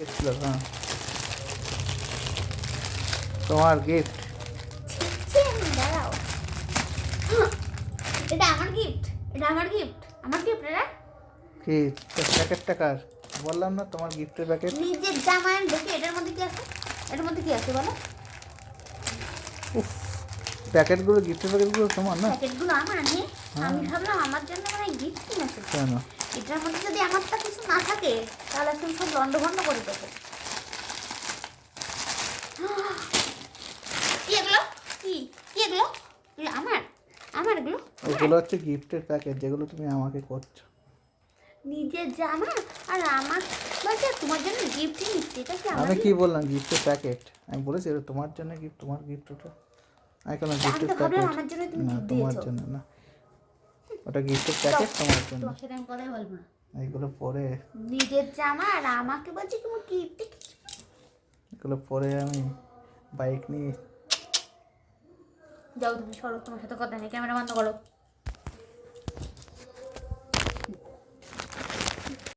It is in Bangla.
হ্যাঁ। তোমার গিফট এটা আমার গিফট এটা আমার গিফট আমার গিফট এটা কি প্যাকেট টাকার বললাম না তোমার গিফটের প্যাকেট? নিজের জামা দেখি এটার মধ্যে কি আছে? এটার মধ্যে কি আছে বলো? উফ প্যাকেটগুলো গিফটের প্যাকেটগুলো তোমার না? প্যাকেটগুলো আমার নিয়ে আমি ভাবলাম আমার জন্য মানে গিফট কিনেছে। কেন? এটার মধ্যে যদি আমারটা না থাকে তাহলে এখন সব লন্ড ভন্ড করে দেবে। কি এগুলো? কি? কি এগুলো? এগুলো আমার? আমার এগুলো? হচ্ছে গিফটের প্যাকেট যেগুলো তুমি আমাকে করছ। নিজের জামা আর আমার বলছে তোমার জন্য গিফট নিচ্ছি এটা কি আমি কি বললাম গিফটের প্যাকেট আমি বলেছি এটা তোমার জন্য গিফট তোমার গিফট ওটা? আমি কোনো গিফটের প্যাকেট আমার জন্য তুমি তোমার জন্য না। ওটা গিফটের প্যাকেট তোমার জন্য। তোমার সাথে আমি কথাই বলব না। এগুলো পরে নিজের জামা আর আমাকে বলছে তুমি কি এগুলো পরে আমি বাইক নিয়ে যাও তুমি সরো তোমার সাথে কথা নেই ক্যামেরা বন্ধ করো।